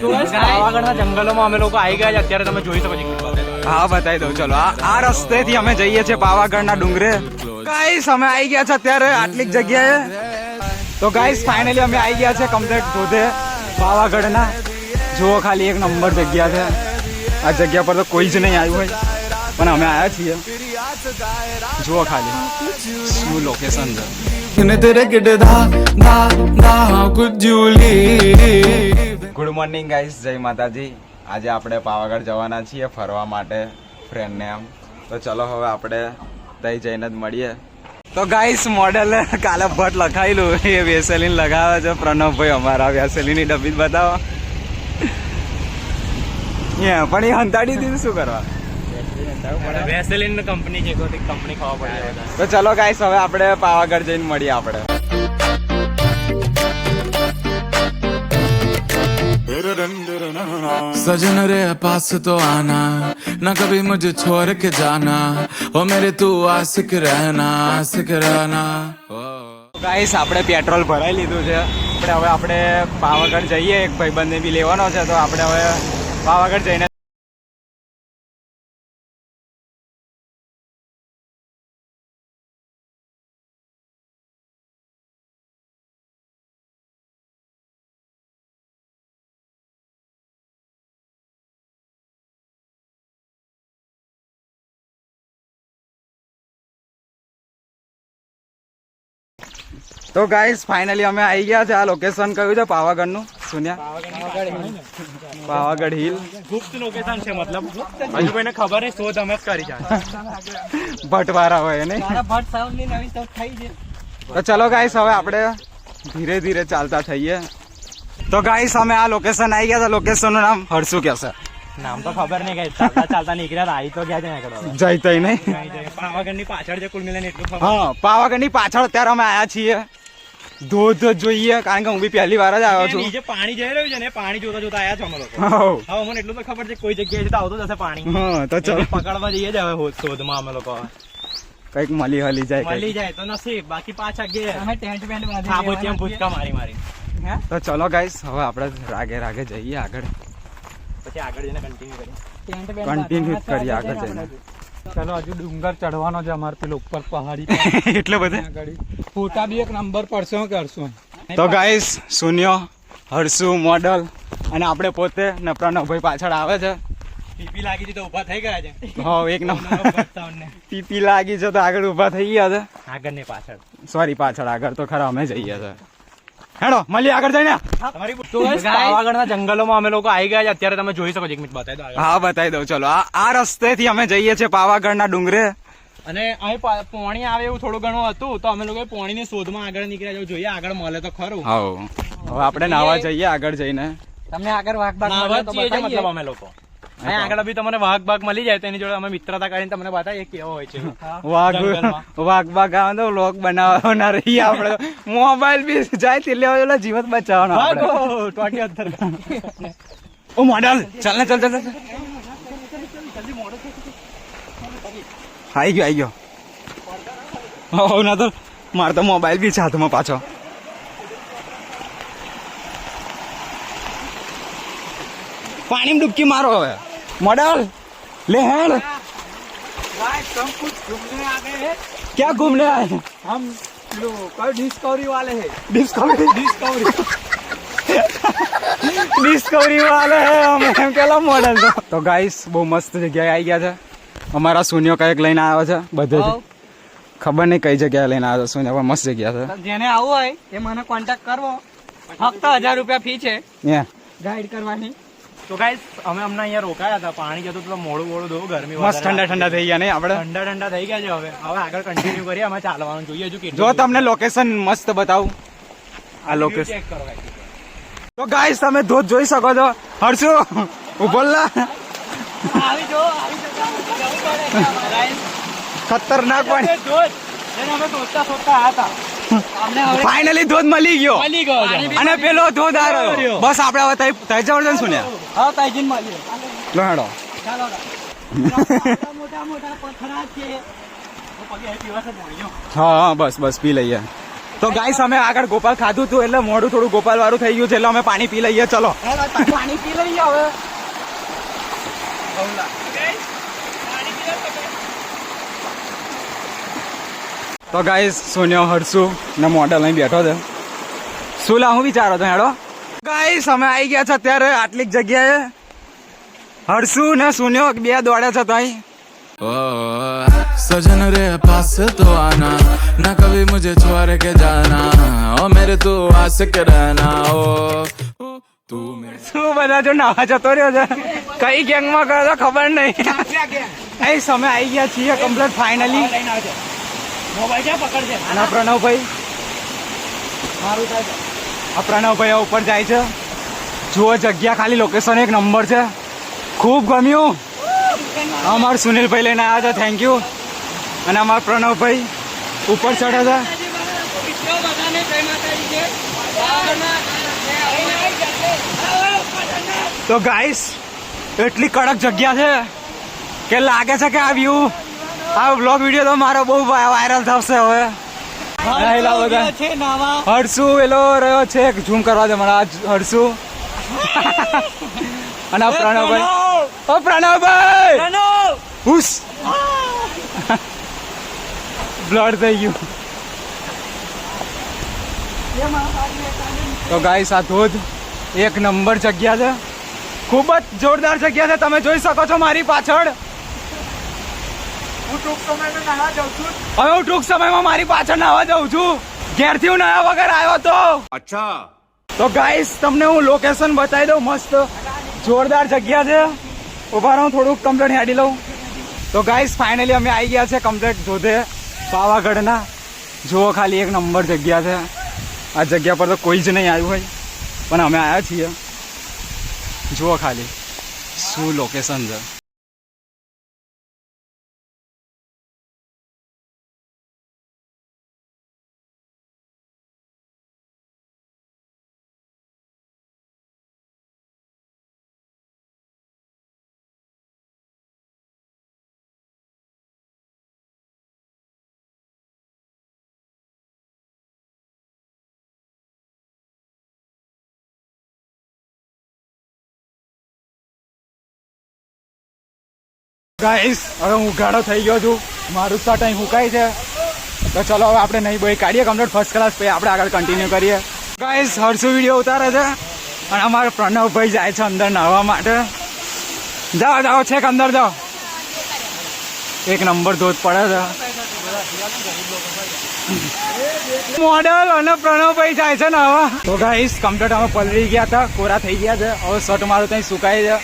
તો પાવાગઢના જંગલોમાં અમે લોકો આવી ગયા અત્યારે તમે જોઈ શકો છો હા બતાવી દઉં. ચલો આ રસ્તેથી અમે જઈએ છીએ પાવાગઢના ડુંગરે. ગાઈસ અમે આવી ગયા છે અત્યારે આટલી જગ્યાએ. તો ગાઈસ ફાઇનલી અમે આવી ગયા છે કમ્પ્લેટ ધોધે પાવાગઢના. જુઓ ખાલી એક નંબર જગ્યા છે. આ જગ્યા પર તો કોઈ જ નહીં આવ્યું હોય. પણ અમે આવ્યા છીએ. જુઓ ખાલી. શું લોકેશન છે. ને તે રગડદા દા દા કુજુલી ગુડ મોર્નિંગ ગાઈસ જય માતાજી. આજે આપણે પાવાગઢ જવાના છીએ ફરવા માટે ફ્રેન્ડને આમ. તો ચલો હવે આપણે તઈ જઈને જ મળીએ. તો ગાઈસ મોડેલ કાલે ભટ્ટ લખાયેલું. એ વેસેલીન લગાવે છે. પ્રણવભાઈ અમારા વેસેલીની ડબ્બી બતાવો. પણ એ હંતાડી દીધું શું કરવા? વેસેલિન કંપની છે કંપની ખાવા પડે તો ચલો ગાઈસ હવે આપણે પાવાગઢ જઈને મળીએ આપણે. सजन रे पास तो आना ना कभी मुझे छोड़ के जाना ओ मेरे तू आशिक रहना आशिक रहना ओ ગાઈસ આપણે પેટ્રોલ ભરાઈ લીધું છે આપણે હવે આપણે પાવાગઢ જઈએ એક ભાઈબંધને બી લેવાનો છે તો આપણે હવે પાવાગઢ જઈને તો ગાઈસ ફાઇનલી અમે આવી ગયા છે આ લોકેશન કયું છે? પાવાગઢનું? સુન્યા? પાવાગઢ હિલ ગુપ્ત લોકેશન છે મતલબ. હજુ કોઈને ખબર નહીં શોધ અમે જ કરી જાય ભટવારા હોય ને તો ચલો ગાઈસ હવે આપણે ધીરે ધીરે ચાલતા થઈએ. તો ગાઈસ અમે આ લોકેશન આવી ગયા હતા લોકેશનનું નામ હરસુ કેસે નામ તો ખબર નહીં કઈ ચાલતા ચાલતા નીકળ્યા આવી તો ગયા છે ને આગળ જઈતઈ નહીં. પાવાગઢની પાછળ છે કુલ મિલાઈને એટલું હા હા પાવાગઢની પાછળ અત્યારે અમે આવ્યા છીએ. ધોધ જોઈએ. કારણ કે હું બી પહેલી વાર જ આવ્યો એ છું. નીચે પાણી જઈ રહ્યું છે ને પાણી જોતા જોતા આયા છો અમે લોકો. હા મને એટલું તો ખબર છે કોઈ જગ્યાએ છે તો આવતો જશે પાણી. હા તો ચલો. પકડવા જઈએ જ હવે હો- શોધમાં અમે લોકો. કંઈક મળી હલી જાય મળી જાય તો નસીબ. બાકી પાછા ગયા ખાબોચિયા ભૂતકા મારી મારી. તો ચલો ગાઈસ હવે આપણે રાગે રાગે જઈએ આગળ. પછી આગળ જઈને કન્ટિન્યુ કરીએ. કન્ટિન્યુ કરીએ આગળ જઈને. ચાલો હજુ ડુંગર ચડવાનો છે અમારે પેલો ઉપર પહાડી એટલે બધે? ફોટા બી એક નંબર પડશે કરશું તો ગાઈસ શૂન્ય હર્ષુ મોડલ અને આપણે પોતે ને પ્રણવભાઈ પાછળ આવે છે. પીપી લાગી છે તો ઊભા થઈ ગયા છે. હા એક નંબર. પીપી લાગી છે તો આગળ ઊભા થઈ ગયા છે. આગળ ને પાછળ. સોરી પાછળ આગળ તો ખરા અમે જઈએ છે હેડો મળીએ આગળ જઈને. પાવાગઢના જંગલોમાં અમે લોકો આવી ગયા છે. અત્યારે તમે જોઈ શકો છો. એક મિનિટ બતાવી દો હા બતાવી દઉં. ચલો આ રસ્તેથી અમે જઈએ છીએ પાવાગઢના ડુંગરે. અને અહીં પોણી આવે એવું થોડું ઘણું હતું તો અમે લોકો પોણીની શોધમાં આગળ નીકળ્યા. જવું જોઈએ આગળ મળે તો ખરું. હા હવે આપણે નાવા જઈએ આગળ જઈને. તમને આગળ વાઘ મતલબ અમે લોકો. અહીં આગળ બી તમને વાઘ બાગ મળી જાય તો એની જોડે અમે મિત્રતા કરીને તમને બતાવીએ કેવો હોય છે. વાઘ વાઘ બાગ આવે તો લોક બનાવવાના રહીએ આપણે. મોબાઈલ બી જાય એટલે જીવત બચાવવાનો ટોટી અંદર ઓ મોડલ. ચાલ ને ચાલ ચાલ. આઈ ગયો આઈ ગયો. હો ના તો મારે તો મોબાઈલ બી છે હાથમાં પાછો. પાણીમાં ડૂબકી મારો હવે. મોડલ લે હેડ क्या घूमने आए हैं हम लो कोई डिस्कवरी वाले है डिस्कवरी डिस्कवरी ડિસ્કવરી વાલે હે અમે એમ કેલા મોડલ તો તો ગાઈસ બહુ મસ્ત જગ્યાએ આવી ગયા છે અમારા શૂન્યો કઈક લઈને આવ્યો છે બધે ખબર નહીં કઈ જગ્યાએ લઈને આવ્યો છે શૂન્ય પણ મસ્ત જગ્યા છે જેને આવવું હોય એ મને કોન્ટેક્ટ કરવો ફક્ત હજાર રૂપિયા ફી છે Yeah. ગાઈડ કરવાની તો ગાઈસ અમે હમણાં અહીંયા રોકાયા હતા પાણી જતું તો મોડું મોડું દઉં ગરમી મસ્ત ઠંડા ઠંડા થઈ ગયા ને આપણે ઠંડા ઠંડા થઈ ગયા છે હવે હવે આગળ કન્ટિન્યુ કરીએ અમે ચાલવાનું જોઈએ હજુ જો તમને લોકેશન મસ્ત બતાવું આ લોકેશન તો ગાઈસ તમે ધોધ જોઈ શકો છો હર્ષુ ઉભોલા આવી જો આવી ખતરનાક પાણી ધોધ અમે શોધતા શોધતા હતા ફાઇનલી ધોધ મળી ગયો. ગયો. અને પેલો ધોધ આ રહ્યો બસ આપણે હવે તઈ તઈ જવાનું છે ને હા લો હેડો. મોટા મોટા પથરા છે. હા. હા બસ બસ પી લઈએ. તો ગાઈસ અમે આગળ ગોપાલ ખાધું હતું એટલે મોઢું થોડું ગોપાલ વાળું થઈ ગયું છે એટલે અમે પાણી પી લઈએ. ચલો. પાણી પી લઈએ હવે. તો ગાઈસ સોનિયો હરસુ ને મોડલ અહીં બેઠો છે. લા હું વિચારો તો હેડો. ગાઈસ અમે આવી ગયા છે અત્યારે આટલી જગ્યાએ. હરસુ ને સુનિયો બે દોડ્યા છે તઈ સજન રે પાસ તો આના. ના કભી મુજે છોર કે જાના. ઓ મેરે તો આસ કે રહેના ઓ તું શું બધા જો નાવા જતો રહ્યો છે? કઈ ગેંગમાં ગયો ખબર નહીં. અહીં સમય આવી ગયા છીએ કમ્પ્લીટ ફાઇનલી મોબાઈલ ક્યાં પકડશે? અને આ પ્રણવભાઈ આ પ્રણવભાઈ આ ઉપર જાય છે. જુઓ જગ્યા ખાલી લોકેશન એક નંબર છે. ખૂબ ગમ્યું. અમારા સુનિલભાઈ લઈને આવ્યા હતા થેન્ક યુ અને અમારા પ્રણવભાઈ ઉપર ચડ્યા છે. તો ગાઈસ એટલી કડક જગ્યા છે કે લાગે છે કે આ વ્યૂ આ બ્લોગ વીડિયો તો મારો બહુ વાયરલ થશે હવે. હડસુ એલો રહ્યો છે. ઝૂમ કરવા દે મને આ હર્ષુ. અને આ પ્રણવભાઈ. ઓ પ્રણવભાઈ! હુસ. બ્લડ થઈ ગયું. તો ગાઈસ આ ધોધ એક નંબર જગ્યા છે. ખૂબ જ જોરદાર જગ્યા છે. તમે જોઈ શકો છો મારી પાછળ. હું ટૂંક સમયમાં નાવા જાઉં છું હવે હું ટૂંક સમયમાં મારી પાછળ નાવા જાઉં છું. ઘેરથી હું નયા વગર આવ્યો તો. અચ્છા. તો ગાઈસ તમને હું લોકેશન બતાવી દઉં મસ્ત. જોરદાર જગ્યા છે. ઊભા રહો થોડુંક કમ્પ્લેટ હેડી લઉં. તો ગાઈસ ફાઇનલી અમે આવી ગયા છે કમ્પ્લેટ ધોધે પાવાગઢના. જુઓ ખાલી એક નંબર જગ્યા છે. આ જગ્યા પર તો કોઈ જ નહીં આવ્યું હોય. પણ અમે આવ્યા છીએ. જુઓ ખાલી. શું લોકેશન છે. ગાઈસ હવે હું ઉઘાડો થઈ ગયો છું. મારું શર્ટ અહીં હુકાય છે. તો ચલો હવે આપણે નહીં બોય કાઢીએ કમ્પ્લીટ ફર્સ્ટ ક્લાસ પછી આપણે આગળ કન્ટિન્યુ કરીએ. ગાઈસ હર્ષુ વીડિયો ઉતારે છે. અને અમારો પ્રણવભાઈ જાય છે અંદર નાહવા માટે. જાઓ જાઓ, છેક અંદર જાઓ. એક નંબર ધોધ પડે છે. મોડલ અને પ્રણવભાઈ જાય છે ને હવે તો ગાઈસ કમ્પ્લીટ અમે પલળી ગયા હતા. કોરા થઈ ગયા છે. હવે શર્ટ મારું ત્યાં સુકાય છે.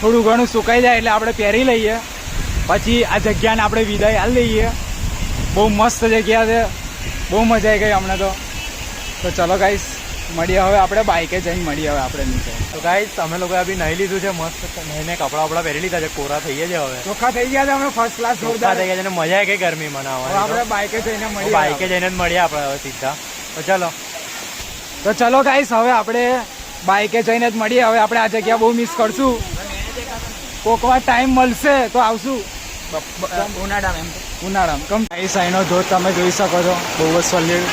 થોડું ઘણું સુકાઈ જાય એટલે આપણે પહેરી લઈએ. પછી આ જગ્યાને આપણે વિદાય હાલ લઈએ બહુ મસ્ત જગ્યા છે. બહુ મજા આવી ગઈ અમને તો. તો ચલો ગાઈસ મળીએ હવે આપણે બાઇકે જઈને મળીએ હવે આપણે નીચે. તો ગાઈસ અમે લોકો બી નહીં લીધું છે મસ્ત નાઈને કપડા વપડા પહેરી લીધા છે કોરા થઈ ગયા છે હવે. ચોખ્ખા થઈ ગયા છે અમે ફર્સ્ટ ક્લાસ જોરદાર. થઈ ગયા છે અને મજા આવી ગઈ ગરમી મનાવવાની આપણે બાઇકે જઈને મળીએ બાઈકે જઈને જ મળીએ આપણે હવે સીધા. તો ચલો. તો ચલો ગાઈસ હવે આપણે બાઇકે જઈને જ મળીએ. હવે આપણે આ જગ્યા બહુ મિસ કરશું. કોક વાર ટાઈમ મળશે તો આવશું. ઉનાળામાં એમ. ઉનાળામાં. કમ ગાઈસ સાઈનો ધોધ તમે જોઈ શકો છો. બહુ જ સોલિડ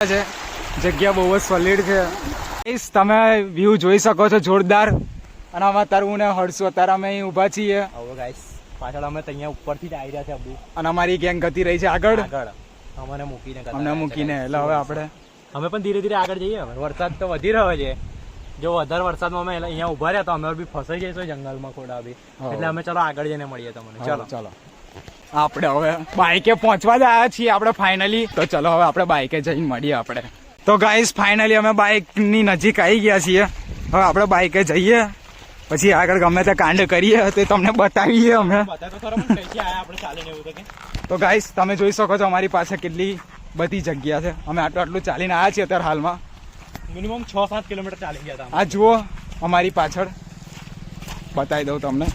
છે જગ્યા બહુ જ સોલિડ છે. તમે વ્યૂ જોઈ શકો છો જોરદાર. અને અમે તરવું ને હળશું અત્યારે અમે અહીં ઊભા છીએ. પાછળ અમે અહીંયા ઉપરથી જ આવી રહ્યા છે અને અમારી ગેંગ ગતિ રહી છે આગળ. આગળ. અમને મૂકીને અમને મૂકીને એટલે હવે આપણે અમે પણ ધીરે ધીરે આગળ જઈએ હવે. વરસાદ તો વધી રહ્યો છે. જો વધારે વરસાદમાં અમે અહીંયા ઊભા રહ્યા તો અમે બી ફસાઈ જઈશું જંગલમાં ખોડા બી. એટલે અમે ચલો આગળ જઈને મળીએ તમને. ચલો. ચલો. આપણે હવે બાઇકે પહોંચવા જ આવ્યા છીએ આપણે ફાઇનલી તો ચલો હવે આપણે બાઇકે જઈને મળીએ આપણે. તો ગાઈસ ફાઇનલી અમે બાઇકની નજીક આવી ગયા છીએ. હવે આપણે બાઇકે જઈએ. પછી આગળ ગમે તે કાંડ કરીએ તે તમને બતાવીએ અમે. તો ગાઈસ તમે જોઈ શકો છો અમારી પાસે કેટલી બધી જગ્યા છે. અમે આટલું આટલું ચાલીને આવ્યા છીએ અત્યારે હાલમાં. મિનિમમ છ સાત કિલોમીટર ચાલી ગયા હતા. આ જુઓ અમારી પાછળ. બતાવી દઉં તમને.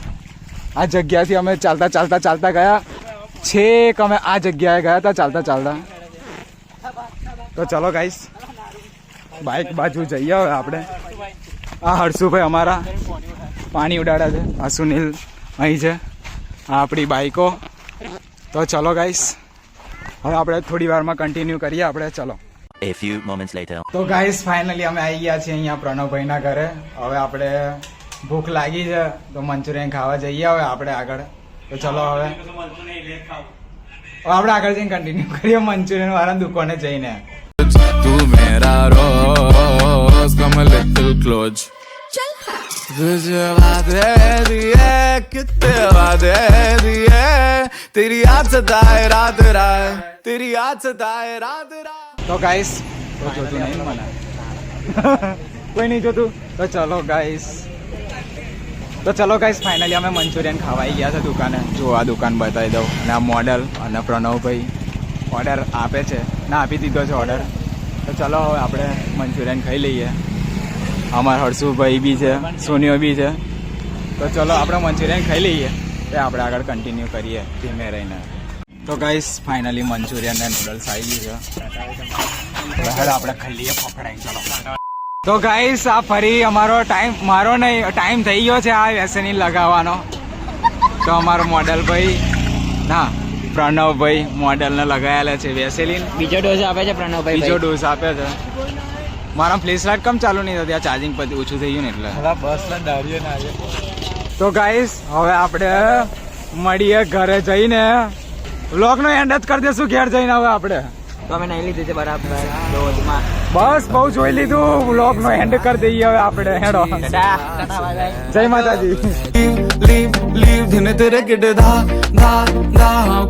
આ જગ્યાથી અમે ચાલતા ચાલતા ચાલતા ગયા. છેક અમે આ જગ્યાએ ગયા હતા ચાલતા ચાલતા. તો ચલો ગાઈસ બાઇક બાજુ જઈએ હવે આપણે. આ હર્ષુભાઈ અમારા. પાણી ઉડાડ્યા છે. આ સુનિલ અહીં છે. આ આપણી બાઇકો તો ચલો ગાઈસ હવે આપણે થોડી વારમાં કન્ટિન્યુ કરીએ. આપણે ચલો. A few moments later. તો ગાઈસ ફાઇનલી અમે આવી ગયા છીએ અહીંયા પ્રણવભાઈના ઘરે. હવે આપણે ભૂખ લાગી છે. તો મંચુરિયન ખાવા જઈએ હવે આપણે આગળ. તો ચલો હવે. આપણે આગળ જઈને કન્ટિન્યુ કરીએ મંચુરિયન વાળા દુકાને જઈને. तू मेरा रोज कम लिटिल क्लोज तुझे वादे दिए कितने वादे दिए तेरी याद सताए रात रात तेरी याद सताए रात रात તો ગાઈસ તો જોતું નહીં ને મને કોઈ નહીં જોતું તો ચલો ગાઈસ તો ચલો ગાઈસ ફાઇનલી અમે મંચુરિયન ખાવા આવી ગયા છે દુકાને જો આ દુકાન બતાવી દઉં અને આ મોડલ અને પ્રણવભાઈ ઓર્ડર આપે છે ના આપી દીધો છે ઓર્ડર તો ચાલો હવે આપણે મંચુરિયન ખાઈ લઈએ. અમારા હર્ષુભાઈ બી છે, સોનિયો બી છે. તો ચલો આપણે મંચુરિયન ખાઈ લઈએ. તે આપણે આગળ કન્ટિન્યુ કરીએ ધીમે રહીને. તો ગાઈસ ફાઇનલી મંચુરિયન ને નૂડલ્સ આવી ગયું છે. આપણે ખાઈ લઈએ પકડાઈ, ચલો. તો ગાઈસ આ ફરી અમારો ટાઈમ મારો નહીં ટાઈમ થઈ ગયો છે આ વેસની લગાવવાનો. તો અમારો મોડલ ભાઈ, ના. પ્રણવભાઈ મોડલને લગાયેલા છે વેસેલીન. બીજો ડોઝ આપે છે પ્રણવભાઈ બીજો ડોઝ આપે છે. મારા ફ્લેશ લાઇટ કમ ચાલુ નહીં થતી? આ ચાર્જિંગ પછી ઓછું થઈ ગયું ને એટલે. બસ ડાળીએ તો ગાઈસ હવે આપણે મળીએ ઘરે જઈને. બ્લોગનો એન્ડ જ કરી દેશું ઘેર જઈને હવે આપણે. તો અમે નહીં લીધી છે બરાબર. બસ બહુ જોઈ લીધું. બ્લોગ નો એન્ડ કરી દઈએ હવે આપણે. હેડો જય માતાજી. લીવ લીવ ધીને તેરે કિડ ધા ધા ધા